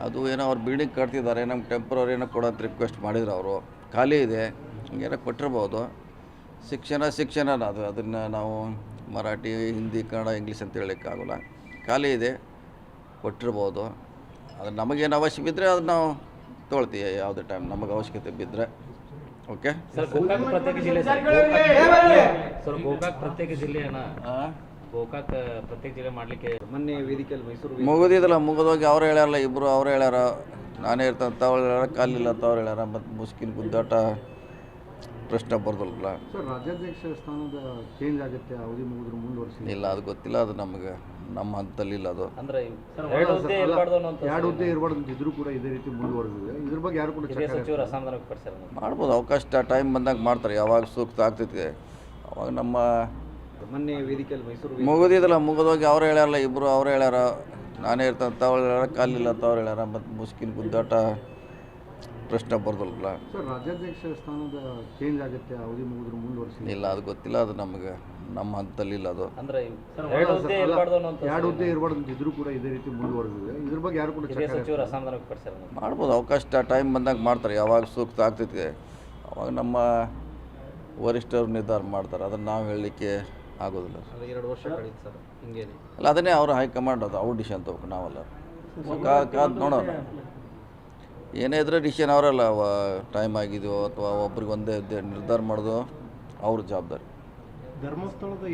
ಅದು ಏನೋ ಅವ್ರು ಬಿಲ್ಡಿಂಗ್ ಕಟ್ತಿದ್ದಾರೆ ನಮ್ಗೆ ಟೆಂಪ್ರವರಿ ಏನೋ ಕೊಡೋಂತ ರಿಕ್ವೆಸ್ಟ್ ಮಾಡಿದ್ರು ಅವರು. ಖಾಲಿ ಇದೆ ಹಿಂಗೇನೋ ಕೊಟ್ಟಿರ್ಬೋದು. ಶಿಕ್ಷಣ ಶಿಕ್ಷಣ ಅದು ಅದನ್ನು ನಾವು ಮರಾಠಿ ಹಿಂದಿ ಕನ್ನಡ ಇಂಗ್ಲೀಷ್ ಅಂತ ಹೇಳೋಕ್ಕಾಗಲ್ಲ ಖಾಲಿ ಇದೆ ಕೊಟ್ಟಿರ್ಬೋದು. ಅದು ನಮಗೇನು ಅವಶ್ಯ ಬಿದ್ದರೆ ಅದು ನಾವು ತೊಗೊಳ್ತೀವಿ ಯಾವುದೇ ಟೈಮ್ ನಮಗೆ ಅವಶ್ಯಕತೆ ಬಿದ್ದರೆ ಓಕೆ ಸರ್ ಗೋಕಾಕ್ ಪ್ರತ್ಯೇಕ ಜಿಲ್ಲೆ ಸರ್. ಗೋಕಾಕ್- ಪ್ರತ್ಯೇಕ ಜಿಲ್ಲೆ ಪ್ರತ್ಯೇಕ ಜಿಲ್ಲೆಯನ್ನ ಗೋಕಾಕ್ ಪ್ರತ್ಯೇಕ ಜಿಲ್ಲೆ ಮಾಡ್ಲಿಕ್ಕೆ ಮೊನ್ನೆ ವೇದಿಕೆಯಲ್ಲಿ ಮೈಸೂರು ಮುಗಿದಿದ್ದಲ್ಲ ಮುಗಿದೋಗಿ ಅವ್ರು ಹೇಳ್ಯಾರಲ್ಲ ಇಬ್ಬರು ಅವ್ರು ಹೇಳ್ಯಾರ ನಾನೇ ಇರ್ತಂತ ಅವ್ರು ಹೇಳ್ಯಾರ ಕಾಲಿಲ್ಲ ಅಂತ ಅವ್ರು ಹೇಳ್ಯಾರ ಮತ್ತು ಮುಸ್ಕಿನ ಗುದ್ದಾಟ ಪ್ರಶ್ನೆ ಬರ್ದಲ್ಲ ಸರ್ ರಾಜ್ಯಾಧ್ಯಕ್ಷ ಸ್ಥಾನದ ಚೇಂಜ್ ಆಗುತ್ತೆ ಅವಧಿ ಮುಗಿದ್ರು ಮುಂದುವರಿಸಿ. ಇಲ್ಲ ಅದು ಗೊತ್ತಿಲ್ಲ ಅದು ನಮಗೆ ನಮ್ಮ ಹಂತದಲ್ಲಿ ಇಲ್ಲ ಅದು. ಅಂದ್ರೆ ಎರಡು ಹುದ್ದೆ ಇರಬಾರ್ದು ಅನ್ನೋಂಥ ಎರಡು ಹುದ್ದೆ ಇರಬಾರ್ದು ಅಂತ ಇದ್ರೂ ಕೂಡ ಇದೇ ರೀತಿ ಮುಂದುವರೆದಿದೆ. ಇದ್ರ ಬಗ್ಗೆ ಯಾರು ಕೂಡ ಹಿರಿಯ ಸಚಿವರು ಅಸಮಾಧಾನ ವ್ಯಕ್ತಪಡಿಸ್ಯಾರ ಮಾಡ್ಬೋದು ಅವಕಾಶ ಟೈಮ್ ಬಂದಾಗ ಮಾಡ್ತಾರೆ ಯಾವಾಗ ಸೂಕ್ತ ಆಗ್ತೈತಿ. ಅವಾಗ ನಮ್ಮ ಮೊನ್ನೆ ವೇದಿಕೆಯಲ್ಲಿ ಮೈಸೂರು ಮುಗಿದಿದ್ದಲ್ಲ ಮುಗಿದೋಗಿ ಅವ್ರು ಹೇಳ್ಯಾರಲ್ಲ ಇಬ್ಬರು ಅವ್ರು ಹೇಳ್ಯಾರ. ನಾನೇ ಇರ್ತಂತ ಅವ್ರು ಹೇಳ್ಯಾರ ಕಾಲಿಲ್ಲ ಅಂತ ಅವ್ರು ಹೇಳ್ಯಾರ. ಮತ್ತು ಮುಸ್ಕಿನ ಗುದ್ದಾಟ ಪ್ರಶ್ನೆ ಬರ್ದಲ್ಲ ಸರ್ ರಾಜ್ಯಾಧ್ಯಕ್ಷ ಸ್ಥಾನದ ಚೇಂಜ್ ಆಗುತ್ತೆ ಅವಧಿ ಮುಗಿದ್ರು ಮುಂದುವರಿಸಿ ಇಲ್ಲ ಅದು ಗೊತ್ತಿಲ್ಲ ಅದು ನಮಗೆ ನಮ್ಮ ಹಂತದಲ್ಲಿ ಇಲ್ಲ ಅದು. ಅಂದ್ರೆ ಎರಡು ಹುದ್ದೆ ಇರಬಾರ್ದು ಅನ್ನೋಂಥ ಎರಡು ಹುದ್ದೆ ಇರಬಾರ್ದು ಅಂತ ಇದ್ರೂ ಕೂಡ ಇದೇ ರೀತಿ ಮುಂದುವರೆದಿದೆ. ಇದ್ರ ಬಗ್ಗೆ ಯಾರು ಕೂಡ ಹಿರಿಯ ಸಚಿವರು ಅಸಮಾಧಾನ ವ್ಯಕ್ತಪಡಿಸ್ಯಾರ ಮಾಡ್ಬೋದು ಅವಕಾಶ ಟೈಮ್ ಬಂದಾಗ ಮಾಡ್ತಾರೆ ಯಾವಾಗ ಸೂಕ್ತ ಆಗ್ತೈತಿ. ಅವಾಗ ನಮ್ಮ ವರಿಷ್ಠರು ನಿರ್ಧಾರ ಮಾಡ್ತಾರೆ ಅದನ್ನು ನಾವು ಹೇಳಲಿಕ್ಕೆ ಆಗೋದಿಲ್ಲ ಎರಡು ವರ್ಷ ಕಳೀತು ಸರ್ ಹಿಂಗೇನೆ. ಅಲ್ಲ ಅದನ್ನೇ ಅವ್ರು ಹೈಕಮಾಂಡ್ ಅದು ಅವ್ರ ಡಿಸಿಷನ್ ತಗೋಬೇಕು ನಾವಲ್ಲ. ಸೊ ಕಾ ಕಾದು ನೋಡೋಣ. ಏನೇ ಇದ್ರೆ ಡಿಸಿಷನ್ ಅವರಲ್ಲ ಟೈಮ್ ಆಗಿದೆಯೋ ಅಥವಾ ಒಬ್ರಿಗೆ ಒಂದೇ ನಿರ್ಧಾರ ಮಾಡೋದು ಅವ್ರ ಜವಾಬ್ದಾರಿ. ಧರ್ಮಸ್ಥಳದ